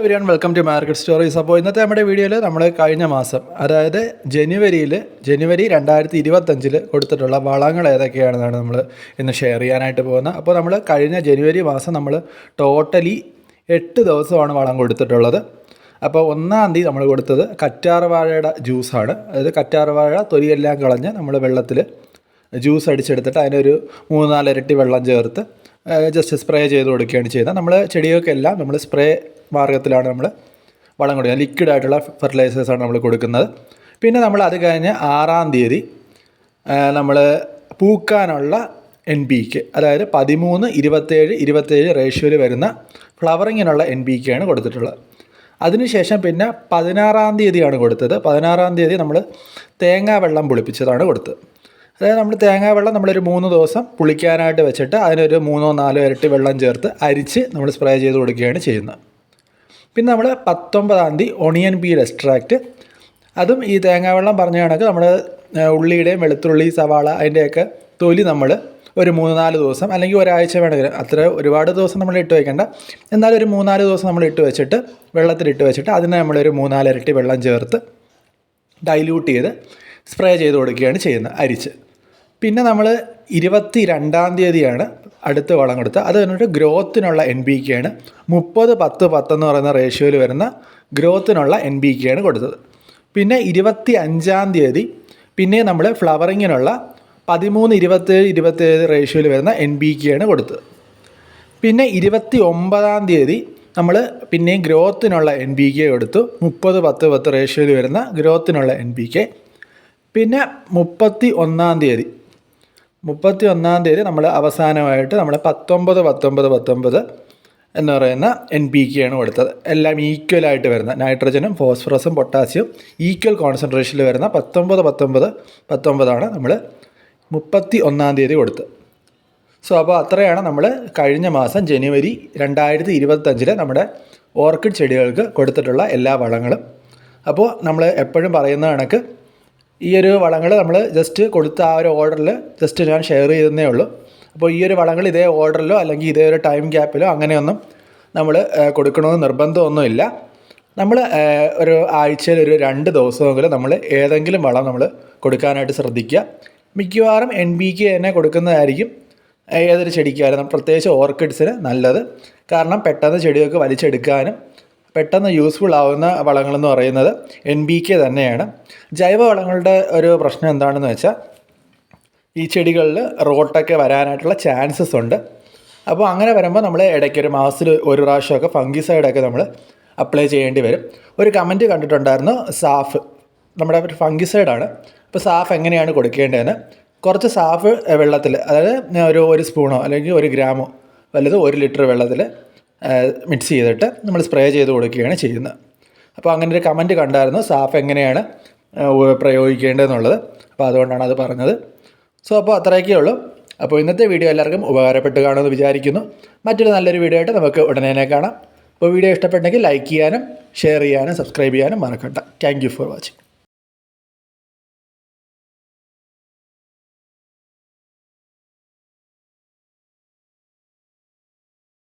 Everyone welcome to market stories അപ്പോൾ ഇന്നത്തെ നമ്മുടെ വീഡിയോയിൽ നമ്മൾ കഴിഞ്ഞ മാസം അതായത് ജനുവരിയിൽ ജനുവരി രണ്ടായിരത്തി ഇരുപത്തഞ്ചിൽ കൊടുത്തിട്ടുള്ള വളങ്ങൾ ഏതൊക്കെയാണെന്നാണ് നമ്മൾ ഇന്ന് ഷെയർ ചെയ്യാനായിട്ട് പോകുന്നത്. അപ്പോൾ നമ്മൾ കഴിഞ്ഞ ജനുവരി മാസം നമ്മൾ ടോട്ടലി എട്ട് ദിവസമാണ് വളം കൊടുത്തിട്ടുള്ളത്. അപ്പോൾ ഒന്നാം തീയതി നമ്മൾ കൊടുത്തത് കറ്റാർ വാഴയുടെ ജ്യൂസാണ് അതായത് കറ്റാർ വാഴ തൊലിയെല്ലാം കളഞ്ഞ് നമ്മൾ വെള്ളത്തിൽ ജ്യൂസ് അടിച്ചെടുത്തിട്ട് അതിനൊരു മൂന്ന് നാലിരട്ടി വെള്ളം ചേർത്ത് ജസ്റ്റ് സ്പ്രേ ചെയ്ത് കൊടുക്കുകയാണ് ചെയ്യുന്നത്. നമ്മൾ ചെടികൾക്കെല്ലാം നമ്മൾ സ്പ്രേ മാർഗത്തിലാണ് നമ്മൾ വളം കൊടുക്കുന്നത് ലിക്വിഡ് ആയിട്ടുള്ള ഫെർട്ടിലൈസേഴ്സാണ് നമ്മൾ കൊടുക്കുന്നത്. പിന്നെ നമ്മൾ അത് കഴിഞ്ഞ് ആറാം തീയതി നമ്മൾ പൂക്കാനുള്ള എൻ പി കെ അതായത് പതിമൂന്ന് ഇരുപത്തേഴ് ഇരുപത്തേഴ് റേഷ്യോയിൽ വരുന്ന ഫ്ലവറിങ്ങിനുള്ള എൻ പി കെയാണ് കൊടുത്തിട്ടുള്ളത്. അതിനുശേഷം പിന്നെ പതിനാറാം തീയതിയാണ് കൊടുത്തത്. പതിനാറാം തീയതി നമ്മൾ തേങ്ങാ വെള്ളം പുളിപ്പിച്ചതാണ് കൊടുത്തത്. അതായത് നമ്മൾ തേങ്ങാ വെള്ളം നമ്മളൊരു മൂന്ന് ദിവസം പുളിക്കാനായിട്ട് വെച്ചിട്ട് അതിനൊരു മൂന്നോ നാലോ ഇരട്ടി വെള്ളം ചേർത്ത് അരിച്ച് നമ്മൾ സ്പ്രേ ചെയ്ത് കൊടുക്കുകയാണ് ചെയ്യുന്നത്. പിന്നെ നമ്മൾ പത്തൊമ്പതാം തീയതി ഒണിയൻ പീൽ എക്സ്ട്രാക്റ്റ് അതും ഈ തേങ്ങാ വെള്ളം പറഞ്ഞ കണക്ക് നമ്മൾ ഉള്ളിയുടെയും വെളുത്തുള്ളി സവാള അതിന്റെയൊക്കെ തൊലി നമ്മൾ ഒരു മൂന്ന് നാല് ദിവസം അല്ലെങ്കിൽ ഒരാഴ്ച വേണമെങ്കിൽ അത്ര ഒരുപാട് ദിവസം നമ്മൾ ഇട്ട് വെക്കേണ്ട. എന്നാലും ഒരു മൂന്നാൽ ദിവസം നമ്മൾ ഇട്ട് വെച്ചിട്ട് വെള്ളത്തിലിട്ട് വെച്ചിട്ട് അതിനെ നമ്മളൊരു മൂന്നാൽ ഇരട്ടി വെള്ളം ചേർത്ത് ഡൈല്യൂട്ട് ചെയ്ത് സ്പ്രേ ചെയ്ത് കൊടുക്കുകയാണ് ചെയ്യുന്നത് അരിച്ച്. പിന്നെ നമ്മൾ ഇരുപത്തി രണ്ടാം തീയതിയാണ് അടുത്ത വളം കൊടുത്തത്. അത് കഴിഞ്ഞിട്ട് ഗ്രോത്തിനുള്ള എൻ ബി കെ ആണ്. മുപ്പത് പത്ത് പത്തെന്ന് പറയുന്ന റേഷ്യോയിൽ വരുന്ന ഗ്രോത്തിനുള്ള എൻ ബി കെ ആണ് കൊടുത്തത്. പിന്നെ ഇരുപത്തി അഞ്ചാം തീയതി പിന്നെ നമ്മൾ ഫ്ലവറിങ്ങിനുള്ള പതിമൂന്ന് ഇരുപത്തേഴ് ഇരുപത്തേഴ് റേഷ്യോയിൽ വരുന്ന എൻ ബി കെ ആണ് കൊടുത്തത്. പിന്നെ ഇരുപത്തി ഒമ്പതാം തീയതി നമ്മൾ പിന്നെയും ഗ്രോത്തിനുള്ള എൻ ബി കെ കൊടുത്തു. മുപ്പത് പത്ത് പത്ത് റേഷ്യോയിൽ വരുന്ന ഗ്രോത്തിനുള്ള എൻ ബി കെ പിന്നെ മുപ്പത്തി ഒന്നാം തീയതി മുപ്പത്തി ഒന്നാം തീയതി നമ്മൾ അവസാനമായിട്ട് നമ്മൾ പത്തൊമ്പത് പത്തൊമ്പത് പത്തൊമ്പത് എന്ന് പറയുന്ന എൻ പി കെ ആണ് കൊടുത്തത്. എല്ലാം ഈക്വലായിട്ട് വരുന്ന നൈട്രജനും ഫോസ്ഫറസും പൊട്ടാസ്യം ഈക്വൽ കോൺസെൻട്രേഷനിൽ വരുന്ന പത്തൊമ്പത് പത്തൊമ്പത് പത്തൊമ്പതാണ് നമ്മൾ മുപ്പത്തി ഒന്നാം തീയതി കൊടുത്തത്. സോ അപ്പോൾ അത്രയാണ് നമ്മൾ കഴിഞ്ഞ മാസം ജനുവരി രണ്ടായിരത്തി ഇരുപത്തഞ്ചിൽ നമ്മുടെ ഓർക്കിഡ് ചെടികൾക്ക് കൊടുത്തിട്ടുള്ള എല്ലാ വളങ്ങളും. അപ്പോൾ നമ്മൾ എപ്പോഴും പറയുന്ന കണക്ക് ഈ ഒരു വളങ്ങൾ നമ്മൾ ജസ്റ്റ് കൊടുത്ത ആ ഒരു ഓർഡറിൽ ജസ്റ്റ് ഞാൻ ഷെയർ ചെയ്തതേ ഉള്ളൂ. അപ്പോൾ ഈ ഒരു വളങ്ങൾ ഇതേ ഓർഡറിലോ അല്ലെങ്കിൽ ഇതേ ഒരു ടൈം ഗ്യാപ്പിലോ അങ്ങനെയൊന്നും നമ്മൾ കൊടുക്കണമെന്ന് നിർബന്ധമൊന്നുമില്ല. നമ്മൾ ഒരു ആഴ്ചയിൽ ഒരു രണ്ട് ദിവസമെങ്കിലും നമ്മൾ ഏതെങ്കിലും വളം നമ്മൾ കൊടുക്കാനായിട്ട് ശ്രദ്ധിക്കുക. മിക്കവാറും എൻ ബി കെ തന്നെ കൊടുക്കുന്നതായിരിക്കും ഏതൊരു ചെടിക്കായാലും പ്രത്യേകിച്ച് ഓർക്കിഡ്സിന് നല്ലത്. കാരണം പെട്ടെന്ന് ചെടികൾക്ക് വലിച്ചെടുക്കാനും പെട്ടെന്ന് യൂസ്ഫുൾ ആവുന്ന വളങ്ങളെന്ന് പറയുന്നത് എൻ ബി കെ തന്നെയാണ്. ജൈവ വളങ്ങളുടെ ഒരു പ്രശ്നം എന്താണെന്ന് വെച്ചാൽ ഈ ചെടികളിൽ റോട്ടൊക്കെ വരാനായിട്ടുള്ള ചാൻസസ് ഉണ്ട്. അപ്പോൾ അങ്ങനെ വരുമ്പോൾ നമ്മൾ ഇടയ്ക്ക് ഒരു മാസത്തിൽ ഒരു പ്രാവശ്യമൊക്കെ ഫംഗിസൈഡൊക്കെ നമ്മൾ അപ്ലൈ ചെയ്യേണ്ടി വരും. ഒരു കമന്റ് കണ്ടിട്ടുണ്ടായിരുന്നു സാഫ്. നമ്മുടെ ഒരു ഫംഗിസൈഡാണ് അപ്പോൾ സാഫ് എങ്ങനെയാണ് കൊടുക്കേണ്ടതെന്ന്. കുറച്ച് സാഫ് വെള്ളത്തിൽ അതായത് ഒരു ഒരു സ്പൂണോ അല്ലെങ്കിൽ ഒരു ഗ്രാമോ വല്ലതും ഒരു ലിറ്റർ വെള്ളത്തിൽ മിക്സ് ചെയ്തിട്ട് നമ്മൾ സ്പ്രേ ചെയ്ത് കൊടുക്കുകയാണ് ചെയ്യുന്നത്. അപ്പോൾ അങ്ങനെ ഒരു കമന്റ് കണ്ടായിരുന്നു സാഫ് എങ്ങനെയാണ് പ്രയോഗിക്കേണ്ടതെന്നുള്ളത്. അപ്പോൾ അതുകൊണ്ടാണ് അത് പറഞ്ഞത്. സോ അപ്പോൾ അത്രയൊക്കെ ഉള്ളൂ. അപ്പോൾ ഇന്നത്തെ വീഡിയോ എല്ലാവർക്കും ഉപകാരപ്പെട്ട് കാണുമെന്ന് വിചാരിക്കുന്നു. മറ്റൊരു നല്ലൊരു വീഡിയോ ആയിട്ട് നമുക്ക് ഉടനെ കാണാം. അപ്പോൾ വീഡിയോ ഇഷ്ടപ്പെട്ടെങ്കിൽ ലൈക്ക് ചെയ്യാനും ഷെയർ ചെയ്യാനും സബ്സ്ക്രൈബ് ചെയ്യാനും മറക്കണ്ട. Thank for watching